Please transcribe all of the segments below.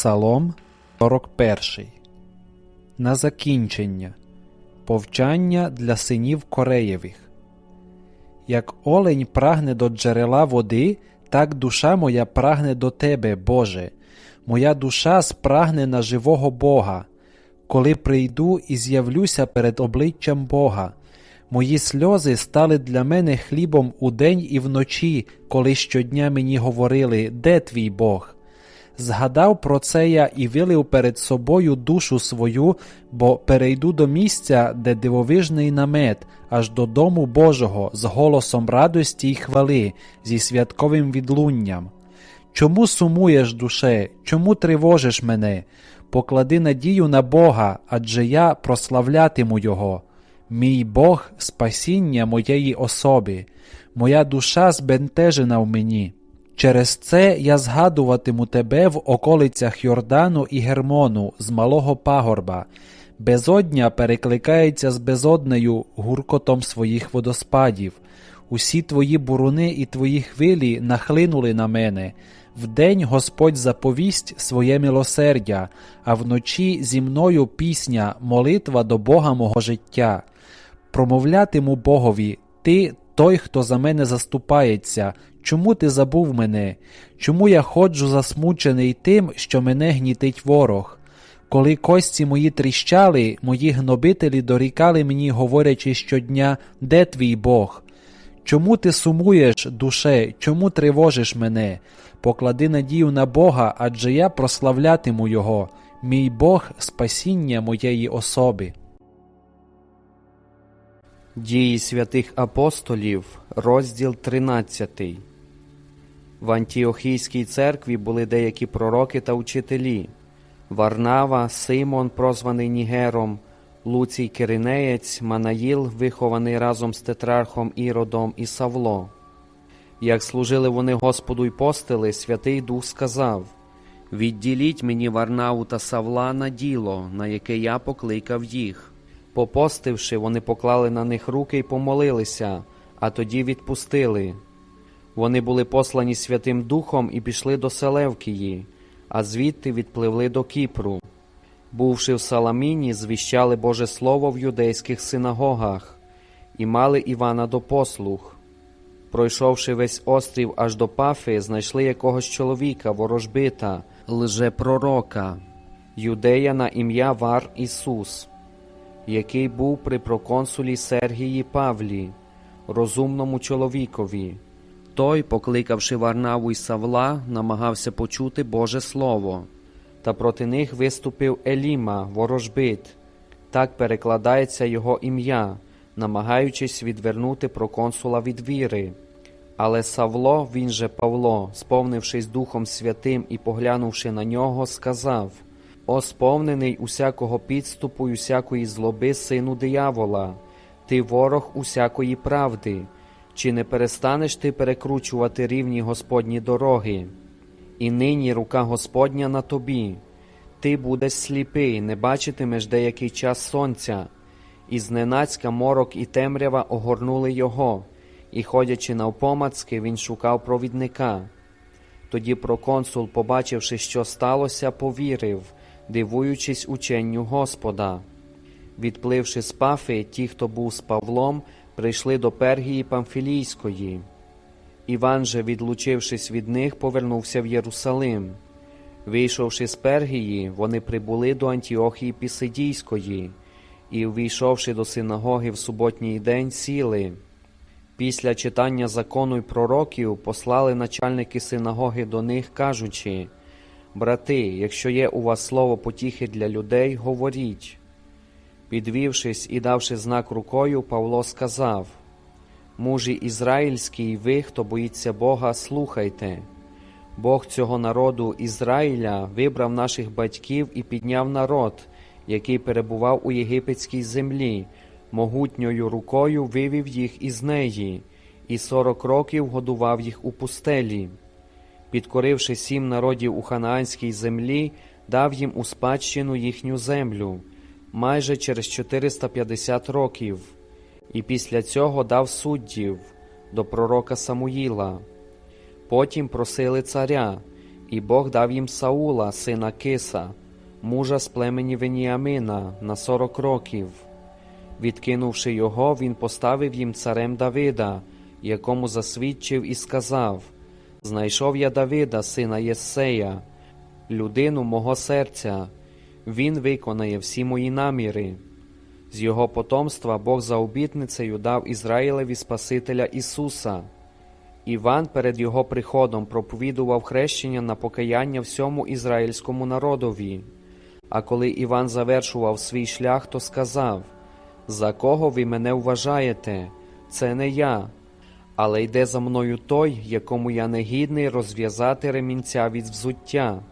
Псалом 41. На закінчення. Повчання для синів Кореєвих. Як олень прагне до джерела води, так душа моя прагне до Тебе, Боже. Моя душа спрагне на живого Бога. Коли прийду і з'явлюся перед обличчям Бога. Мої сльози стали для мене хлібом удень і вночі, коли щодня мені говорили, де твій Бог? Згадав про це я і вилив перед собою душу свою, бо перейду до місця, де дивовижний намет, аж до дому Божого, з голосом радості й хвали, зі святковим відлунням. Чому сумуєш, душе, чому тривожиш мене? Поклади надію на Бога, адже я прославлятиму Його. Мій Бог спасіння моєї особи, моя душа збентежена в мені. Через це я згадуватиму тебе в околицях Йордану і Гермону з малого пагорба. Безодня перекликається з безоднею гуркотом своїх водоспадів. Усі твої буруни і твої хвилі нахлинули на мене. Вдень Господь заповість своє милосердя, а вночі зі мною пісня, молитва до Бога мого життя. Промовлятиму Богові, Ти той, хто за мене заступається, чому ти забув мене? Чому я ходжу засмучений тим, що мене гнітить ворог? Коли кості мої тріщали, мої гнобителі дорікали мені, говорячи щодня, де твій Бог? Чому ти сумуєш, душе, чому тривожиш мене? Поклади надію на Бога, адже я прославлятиму Його, мій Бог спасіння моєї особи. Дії святих апостолів, розділ 13. В Антіохійській церкві були деякі пророки та учителі Варнава, Симон, прозваний Нігером, Луцій Киринеєць, Манаїл, вихований разом з тетрархом Іродом і Савло. Як служили вони Господу й постили, Святий Дух сказав Відділіть мені Варнаву та Савла на діло, на яке я покликав їх. Попостивши, вони поклали на них руки й помолилися, а тоді відпустили. Вони були послані Святим Духом і пішли до Селевкії, а звідти відпливли до Кіпру. Бувши в Саламіні, звіщали Боже Слово в юдейських синагогах і мали Івана до послуг. Пройшовши весь острів аж до Пафи, знайшли якогось чоловіка, ворожбита, лжепророка, юдея на ім'я Вар Ісус який був при проконсулі Сергії Павлі, розумному чоловікові. Той, покликавши Варнаву й Савла, намагався почути Боже Слово, та проти них виступив Еліма, ворожбит. Так перекладається його ім'я, намагаючись відвернути проконсула від віри. Але Савло, він же Павло, сповнившись Духом Святим і поглянувши на нього, сказав о сповнений усякого підступу й усякої злоби, сину диявола, ти ворог усякої правди, чи не перестанеш ти перекручувати рівні Господні дороги? І нині рука Господня на тобі, ти будеш сліпий, не бачитимеш деякий час сонця, і зненацька морок і темрява огорнули його, і, ходячи навпомацки, він шукав провідника. Тоді проконсул, побачивши, що сталося, повірив дивуючись ученню Господа. Відпливши з Пафи, ті, хто був з Павлом, прийшли до Пергії Памфілійської. Іван же, відлучившись від них, повернувся в Єрусалим. Вийшовши з Пергії, вони прибули до Антіохії Пісидійської і, увійшовши до синагоги в суботній день, сіли. Після читання закону й пророків послали начальники синагоги до них, кажучи Брати, якщо є у вас слово потіхи для людей, говоріть. Підвівшись і давши знак рукою, Павло сказав Мужі ізраїльські, ви, хто боїться Бога, слухайте. Бог цього народу Ізраїля вибрав наших батьків і підняв народ, який перебував у єгипетській землі, могутньою рукою вивів їх із неї, і сорок років годував їх у пустелі підкоривши сім народів у ханаанській землі, дав їм у спадщину їхню землю майже через 450 років, і після цього дав суддів до пророка Самуїла. Потім просили царя, І Бог дав їм Саула, сина Киса, мужа з племені Веніамина, на сорок років. Відкинувши його, він поставив їм царем Давида, якому засвідчив і сказав: Знайшов я Давида, сина Єссея, людину мого серця, він виконає всі мої наміри. З його потомства Бог за обітницею дав Ізраїлеві Спасителя Ісуса. Іван перед його приходом проповідував хрещення на покаяння всьому ізраїльському народові. А коли Іван завершував свій шлях, то сказав: За кого ви мене вважаєте? Це не я, але йде за мною той, якому я не гідний розв'язати ремінця від взуття.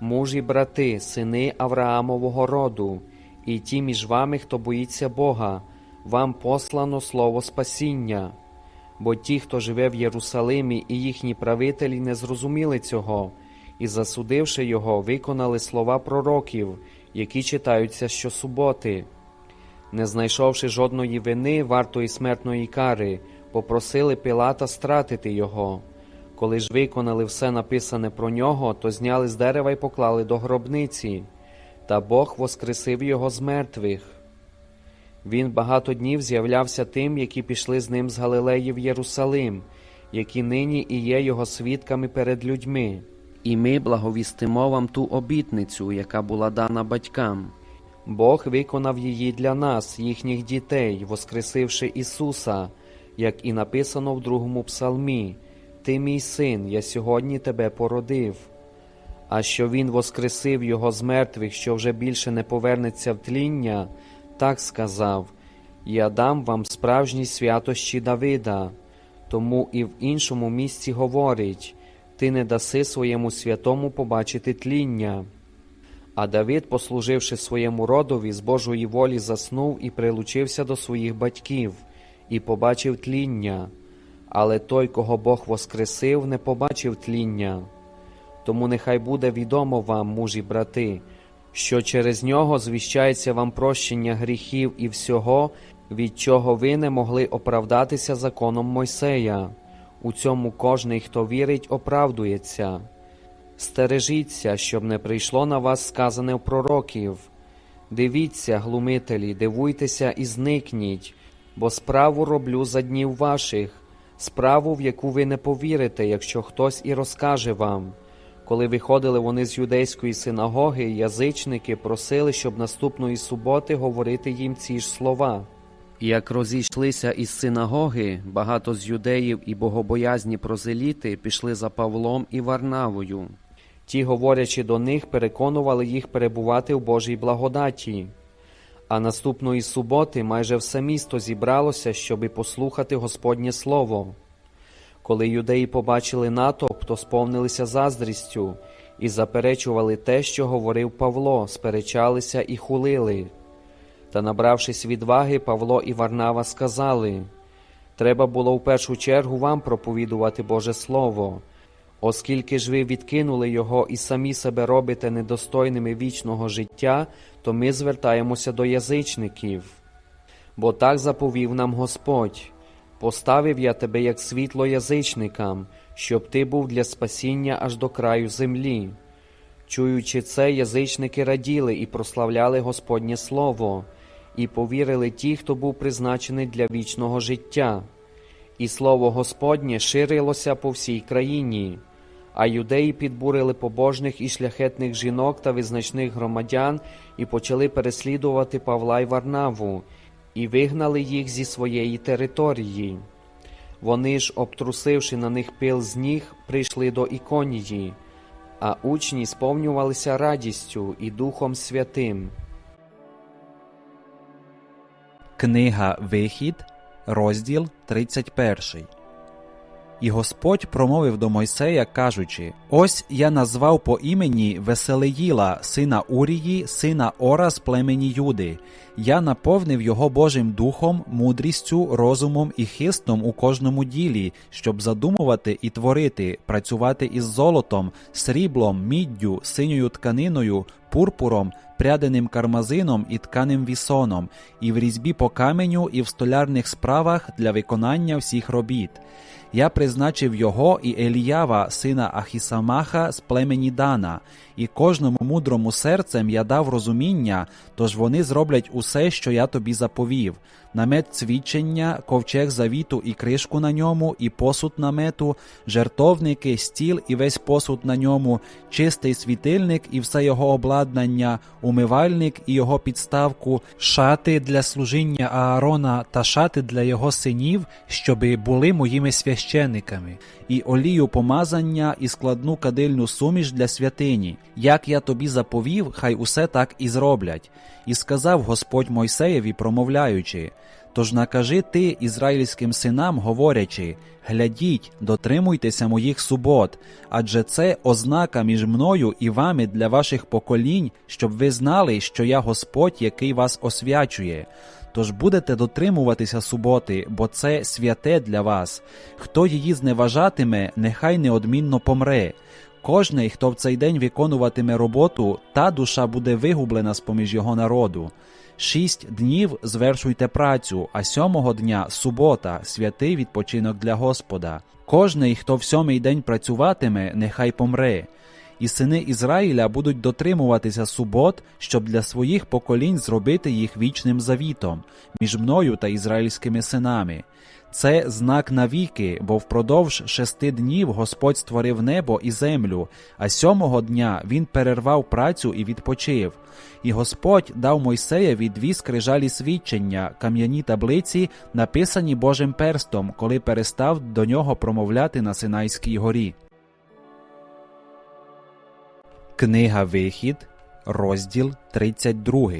Мужі брати, сини Авраамового роду, і ті між вами, хто боїться Бога, вам послано слово спасіння. Бо ті, хто живе в Єрусалимі, і їхні правителі не зрозуміли цього, і, засудивши його, виконали слова пророків, які читаються щосуботи. Не знайшовши жодної вини, вартої смертної кари, попросили Пилата стратити його. Коли ж виконали все написане про нього, то зняли з дерева й поклали до гробниці, та Бог воскресив його з мертвих. Він багато днів з'являвся тим, які пішли з ним з Галилеї в Єрусалим, які нині і є його свідками перед людьми. І ми благовістимо вам ту обітницю, яка була дана батькам. Бог виконав її для нас, їхніх дітей, воскресивши Ісуса, як і написано в другому псалмі: Ти мій син, я сьогодні тебе породив. А що Він воскресив його з мертвих, що вже більше не повернеться в тління, так сказав: Я дам вам справжні святощі Давида. Тому і в іншому місці говорить: Ти не даси своєму святому побачити тління. А Давид, послуживши своєму родові, з Божої волі заснув і прилучився до своїх батьків, і побачив тління. Але той, кого Бог воскресив, не побачив тління. Тому нехай буде відомо вам, мужі брати, що через нього звіщається вам прощення гріхів і всього, від чого ви не могли оправдатися законом Мойсея. У цьому кожний, хто вірить, оправдується. Стережіться, щоб не прийшло на вас сказане в пророків. Дивіться, глумителі, дивуйтеся і зникніть, бо справу роблю за днів ваших, справу, в яку ви не повірите, якщо хтось і розкаже вам. Коли виходили вони з юдейської синагоги, язичники просили, щоб наступної суботи говорити їм ці ж слова. І Як розійшлися із синагоги, багато з юдеїв і богобоязні прозеліти пішли за Павлом і Варнавою. Ті, говорячи до них, переконували їх перебувати в Божій благодаті. А наступної суботи майже все місто зібралося, щоби послухати Господнє Слово. Коли юдеї побачили натовп, то сповнилися заздрістю і заперечували те, що говорив Павло, сперечалися і хулили. Та, набравшись відваги, Павло і Варнава сказали Треба було в першу чергу вам проповідувати Боже Слово, оскільки ж ви відкинули його і самі себе робите недостойними вічного життя, то ми звертаємося до язичників. Бо так заповів нам Господь. Поставив я тебе як світло язичникам, щоб ти був для спасіння аж до краю землі. Чуючи це, язичники раділи і прославляли Господнє Слово, і повірили ті, хто був призначений для вічного життя. І слово Господнє ширилося по всій країні, а юдеї підбурили побожних і шляхетних жінок та визначних громадян і почали переслідувати Павла й Варнаву, і вигнали їх зі своєї території. Вони ж, обтрусивши на них пил з ніг, прийшли до Іконії, а учні сповнювалися радістю і Духом Святим. Книга Вихід, розділ 31. І Господь промовив до Мойсея, кажучи: Ось я назвав по імені Веселеїла, сина Урії, сина Ора з племені Юди. Я наповнив його Божим духом, мудрістю, розумом і хистом у кожному ділі, щоб задумувати і творити, працювати із золотом, сріблом, міддю, синьою тканиною, пурпуром, пряденим кармазином і тканим вісоном, і в різьбі по каменю, і в столярних справах для виконання всіх робіт. Я призначив його і Еліява, сина Ахісамаха, з племені Дана, і кожному мудрому серцем я дав розуміння, тож вони зроблять усе, що я тобі заповів: намет цвічення, ковчег завіту і кришку на ньому, і посуд намету, жертовники, стіл і весь посуд на ньому, чистий світильник і все його обладнання, умивальник і його підставку, шати для служіння Аарона та шати для його синів, щоби були моїми священниками, і олію помазання, і складну кадильну суміш для святині. Як я тобі заповів, хай усе так і зроблять. І сказав Господь Мойсеєві, промовляючи: Тож накажи ти ізраїльським синам, говорячи: глядіть, дотримуйтеся моїх субот, адже це ознака між мною і вами для ваших поколінь, щоб ви знали, що я Господь, який вас освячує. Тож будете дотримуватися суботи, бо це святе для вас. Хто її зневажатиме, нехай неодмінно помре. Кожний, хто в цей день виконуватиме роботу, та душа буде вигублена з поміж його народу. Шість днів звершуйте працю, а сьомого дня субота, святий відпочинок для Господа. Кожний, хто в сьомий день працюватиме, нехай помре. І сини Ізраїля будуть дотримуватися субот, щоб для своїх поколінь зробити їх вічним завітом між мною та ізраїльськими синами. Це знак навіки, бо впродовж шести днів Господь створив небо і землю, а сьомого дня він перервав працю і відпочив. І Господь дав Мойсеєві дві скрижалі свідчення, кам'яні таблиці, написані Божим перстом, коли перестав до нього промовляти на Синайській горі. Книга Вихід, розділ 32.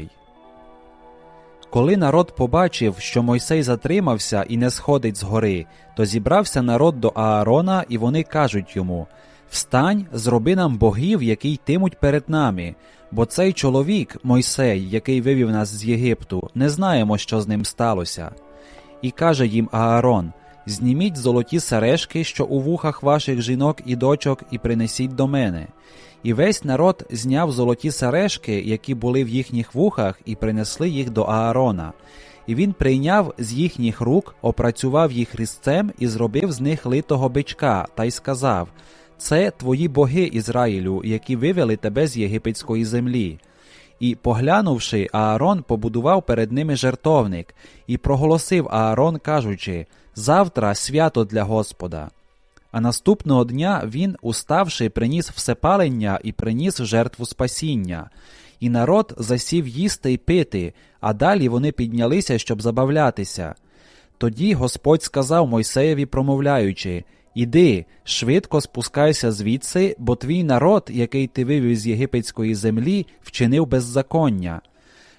Коли народ побачив, що Мойсей затримався і не сходить з гори, то зібрався народ до Аарона, і вони кажуть йому: Встань, зроби нам богів, які йтимуть перед нами, бо цей чоловік, Мойсей, який вивів нас з Єгипту, не знаємо, що з ним сталося. І каже їм Аарон: Зніміть золоті сережки, що у вухах ваших жінок і дочок, і принесіть до мене. І весь народ зняв золоті сережки, які були в їхніх вухах, і принесли їх до Аарона. І він прийняв з їхніх рук, опрацював їх різцем і зробив з них литого бичка, та й сказав: Це твої боги, Ізраїлю, які вивели тебе з єгипетської землі. І, поглянувши, Аарон побудував перед ними жертовник, і проголосив Аарон, кажучи: Завтра свято для Господа. А наступного дня він, уставши, приніс всепалення і приніс жертву спасіння. І народ засів їсти й пити, а далі вони піднялися, щоб забавлятися. Тоді Господь сказав Мойсеєві, промовляючи: Іди, швидко спускайся звідси, бо твій народ, який ти вивів з єгипетської землі, вчинив беззаконня.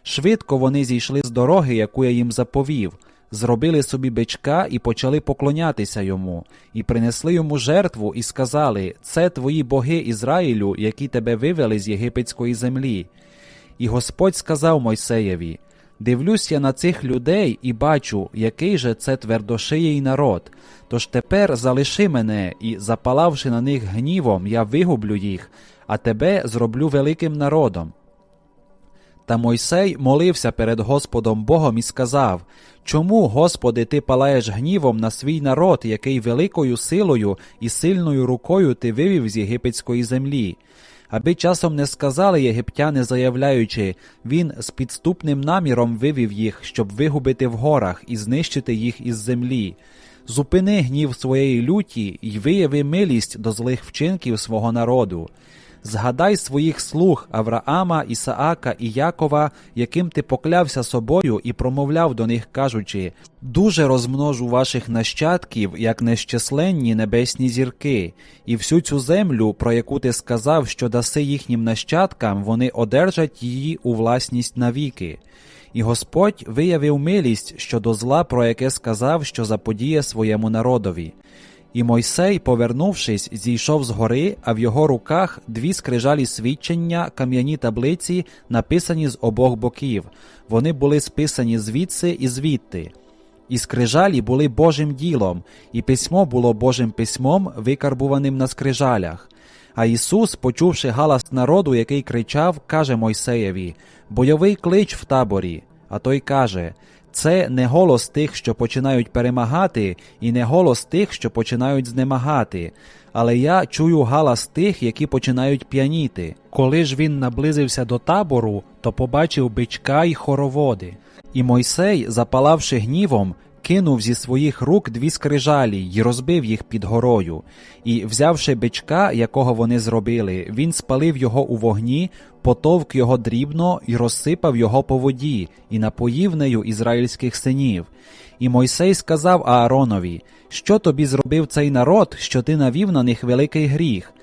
Швидко вони зійшли з дороги, яку я їм заповів зробили собі бичка і почали поклонятися йому, і принесли йому жертву, і сказали: Це твої боги Ізраїлю, які тебе вивели з єгипетської землі. І Господь сказав Мойсеєві: Дивлюсь я на цих людей і бачу, який же це твердошиєй народ. Тож тепер залиши мене, і, запалавши на них гнівом, я вигублю їх, а тебе зроблю великим народом. Та Мойсей молився перед Господом Богом і сказав: Чому, Господи, ти палаєш гнівом на свій народ, який великою силою і сильною рукою ти вивів з єгипетської землі? Аби часом не сказали єгиптяни, заявляючи, він з підступним наміром вивів їх, щоб вигубити в горах і знищити їх із землі. Зупини гнів своєї люті й вияви милість до злих вчинків свого народу. Згадай своїх слуг Авраама, Ісаака і Якова, яким ти поклявся собою і промовляв до них, кажучи: Дуже розмножу ваших нащадків, як нещисленні небесні зірки, і всю цю землю, про яку ти сказав, що даси їхнім нащадкам, вони одержать її у власність навіки. І Господь виявив милість щодо зла, про яке сказав, що заподіє своєму народові. І Мойсей, повернувшись, зійшов з гори, а в його руках дві скрижалі свідчення, кам'яні таблиці, написані з обох боків. Вони були списані звідси і звідти. І скрижалі були Божим ділом, і письмо було Божим письмом, викарбуваним на скрижалях. А Ісус, почувши галас народу, який кричав, каже Мойсеєві: Бойовий клич в таборі. А той каже: Це не голос тих, що починають перемагати, і не голос тих, що починають знемагати. Але я чую галас тих, які починають п'яніти. Коли ж він наблизився до табору, то побачив бичка й хороводи. І Мойсей, запалавши гнівом, кинув зі своїх рук дві скрижалі й розбив їх під горою. І, взявши бичка, якого вони зробили, він спалив його у вогні, потовк його дрібно і розсипав його по воді, і напоїв нею ізраїльських синів. І Мойсей сказав Ааронові, що тобі зробив цей народ, що ти навів на них великий гріх.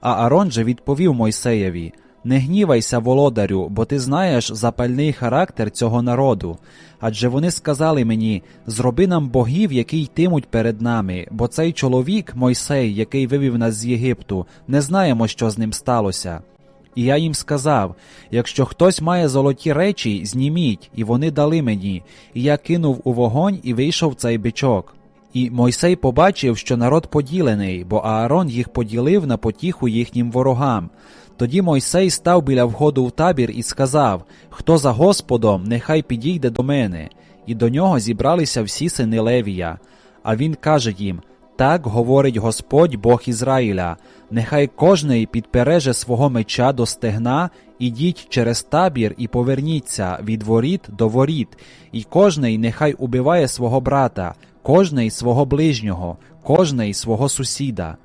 А Аарон же відповів Мойсеєві: Не гнівайся, володарю, бо ти знаєш запальний характер цього народу. Адже вони сказали мені: зроби нам богів, які йтимуть перед нами, бо цей чоловік, Мойсей, який вивів нас з Єгипту, не знаємо, що з ним сталося. І я їм сказав: якщо хтось має золоті речі, зніміть, і вони дали мені. І я кинув у вогонь і вийшов цей бичок. І Мойсей побачив, що народ поділений, бо Аарон їх поділив на потіху їхнім ворогам. Тоді Мойсей став біля входу в табір і сказав: Хто за Господом, нехай підійде до мене. І до нього зібралися всі сини Левія. А він каже їм: Так говорить Господь Бог Ізраїля, нехай кожний підпереже свого меча до стегна, ідіть через табір і поверніться від воріт до воріт, і кожний нехай убиває свого брата, кожний свого ближнього, кожний свого сусіда.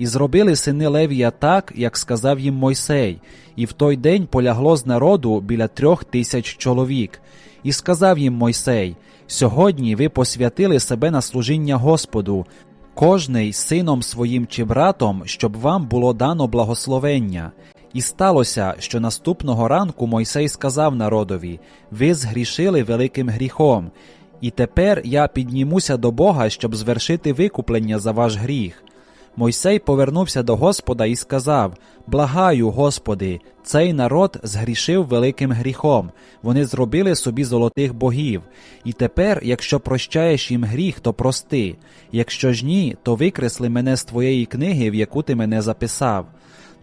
І зробили сини Левія так, як сказав їм Мойсей, і в той день полягло з народу біля трьох тисяч чоловік. І сказав їм Мойсей: Сьогодні ви посвятили себе на служіння Господу, кожний сином своїм чи братом, щоб вам було дано благословення. І сталося, що наступного ранку Мойсей сказав народові: Ви згрішили великим гріхом, і тепер я піднімуся до Бога, щоб звершити викуплення за ваш гріх. Мойсей повернувся до Господа і сказав: Благаю, Господи, цей народ згрішив великим гріхом. Вони зробили собі золотих богів. І тепер, якщо прощаєш їм гріх, то прости. Якщо ж ні, то викресли мене з твоєї книги, в яку ти мене записав.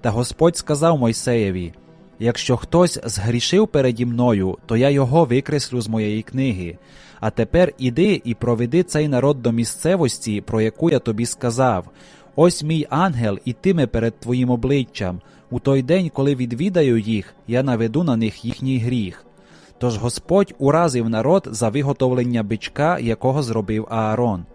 Та Господь сказав Мойсеєві: Якщо хтось згрішив переді мною, то я його викреслю з моєї книги. А тепер іди і проведи цей народ до місцевості, про яку я тобі сказав. Ось мій ангел ітиме перед твоїм обличчям. У той день, коли відвідаю їх, я наведу на них їхній гріх. Тож Господь уразив народ за виготовлення бичка, якого зробив Аарон.